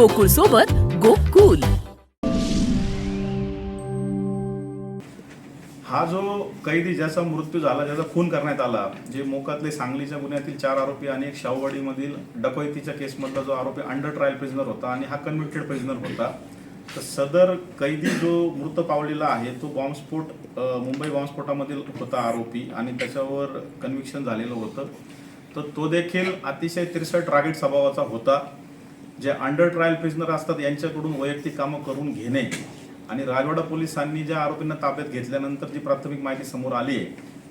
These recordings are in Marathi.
गोकुळ सोबत गोकुल. हा जो कैदी ज्याचा मृत्यू झाला ज्याचा खून करण्यात आला जे मोकातले सांगलीच्या गुन्ह्यातील चार आरोपी आणि एक शाहूवाडीमधील डकैतीच्या केसमधला जो आरोपी अंडर ट्रायल प्रिझनर होता आणि हा कन्व्हिक्टेड प्रिझनर होता तर सदर कैदी जो मृत पावलेला आहे तो बॉम्बस्फोट मुंबई बॉम्बस्फोटामधील होता आरोपी आणि त्याच्यावर कन्व्हिक्शन झालेलं होतं. तर तो देखील अतिशय तिरसट रागीट स्वभावाचा होता. जे अंडर ट्रायल प्रिझनर असतात यांच्याकडून वैयक्तिक कामं करून घेणे. आणि राजवाडा पोलिसांनी ज्या आरोपींना ताब्यात घेतल्यानंतर जी प्राथमिक माहिती समोर आली आहे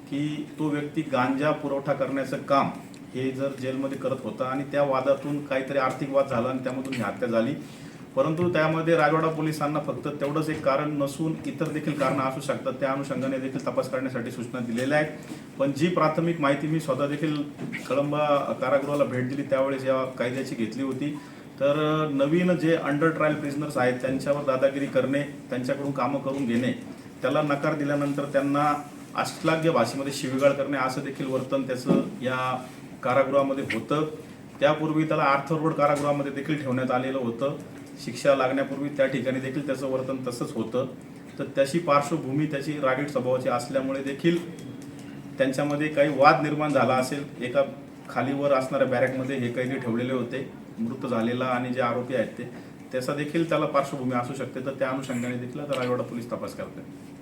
की तो व्यक्ती गांजा पुरवठा करण्याचं काम हे जर जेलमध्ये करत होता आणि त्या वादातून काहीतरी आर्थिक वाद झाला आणि त्यामधून ही हत्या झाली. परंतु त्यामध्ये राजवाडा पोलिसांना फक्त तेवढंच एक कारण नसून इतर देखील कारणं असू शकतात. त्या अनुषंगाने देखील तपास करण्यासाठी सूचना दिलेल्या आहेत. पण जी प्राथमिक माहिती मी स्वतः देखील कळंबा कारागृहाला भेट दिली त्यावेळेस या कायद्याची घेतली होती. तर नवीन जे अंडर ट्रायल प्रिझनर्स आहेत त्यांच्यावर दादागिरी करणे त्यांच्याकडून कामं करून घेणे त्याला नकार दिल्यानंतर त्यांना अश्लाघ्य भाषेमध्ये शिवीगाळ करणे असं देखील वर्तन त्याचं या कारागृहामध्ये होतं. त्यापूर्वी त्याला आर्थर कारागृहामध्ये देखील ठेवण्यात आलेलं होतं. शिक्षा लागण्यापूर्वी त्या ठिकाणी देखील त्याचं वर्तन तसंच होतं. तर त्याची पार्श्वभूमी त्याची रागीट स्वभावाची असल्यामुळे देखील त्यांच्यामध्ये काही वाद निर्माण झाला असेल. एका खालीवर असणाऱ्या बॅरेकमध्ये हे कैदी ठेवलेले होते मृत झालेला आणि जे आरोपी आहेत ते त्याचा देखील त्याला पार्श्वभूमी असू शकते तर त्या अनुषंगाने देखील आता रायवाडा पोलीस तपास करतात